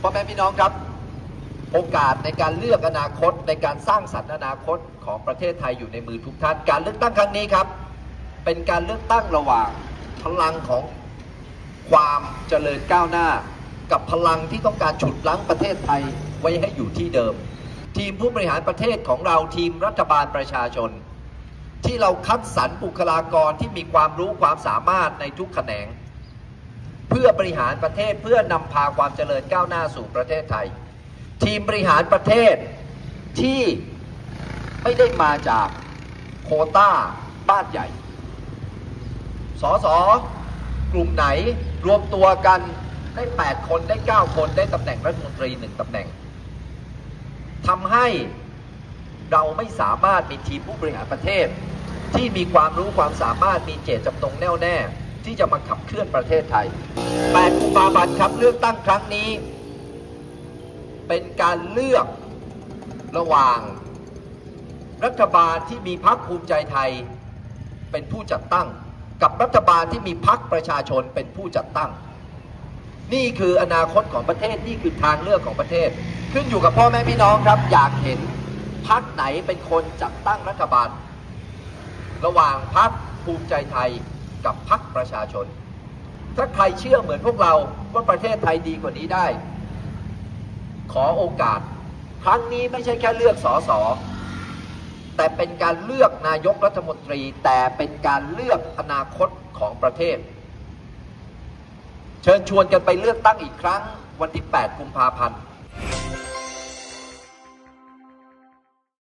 พ่อแม่พี่น้องครับ โอกาสในการเลือกอนาคตในการสร้างสรรค์อนาคตของประเทศไทยอยู่ในมือทุกท่าน การเลือกตั้งครั้งนี้ครับ เป็นการเลือกตั้งระหว่างพลังของความเจริญก้าวหน้า กับพลังที่ต้องการฉุดลั้งประเทศไทยไว้ให้อยู่ที่เดิม ทีมผู้บริหารประเทศของเราทีมรัฐบาลประชาชน ที่เราคัดสรรบุคลากรที่มีความรู้ความสามารถในทุกแขนง เพื่อบริหารประเทศเพื่อนำพาความเจริญก้าวหน้าสู่ประเทศไทย ทีมบริหารประเทศที่ไม่ได้มาจากโคต้าบ้านใหญ่ สสกลุ่มไหนรวมตัวกันได้ 8 คนได้ 9 คนได้ตำแหน่งรัฐมนตรีหนึ่งตำแหน่งทำให้เราไม่สามารถมีทีมผู้บริหารประเทศ ที่มีความรู้ความสามารถมีเจตจำนงแน่วแน่ ที่จะมาขับเคลื่อนประเทศไทย 8 กุมภาพันธ์ครับเลือกตั้งครั้งนี้ เป็นการเลือกระหว่าง รัฐบาลที่มีพรรคภูมิใจไทยเป็นผู้จัดตั้ง กับรัฐบาลที่มีพรรคประชาชนเป็นผู้จัดตั้ง นี่คืออนาคตของประเทศนี่คือทางเลือกของประเทศ ขึ้นอยู่กับพ่อแม่พี่น้องครับ อยากเห็นพรรคไหนเป็นคนจัดตั้งรัฐบาล ระหว่างพรรคภูมิใจไทย กับพรรคประชาชน ถ้าใครเชื่อเหมือนพวกเราว่าประเทศไทยดีกว่านี้ได้ ขอโอกาส ครั้งนี้ไม่ใช่แค่เลือกสอสอแต่เป็นการเลือกนายกรัฐมนตรี แต่เป็นการเลือกอนาคตของประเทศ เชิญชวนกันไปเลือกตั้งอีกครั้งวันที่ 8 กุมภาพันธ์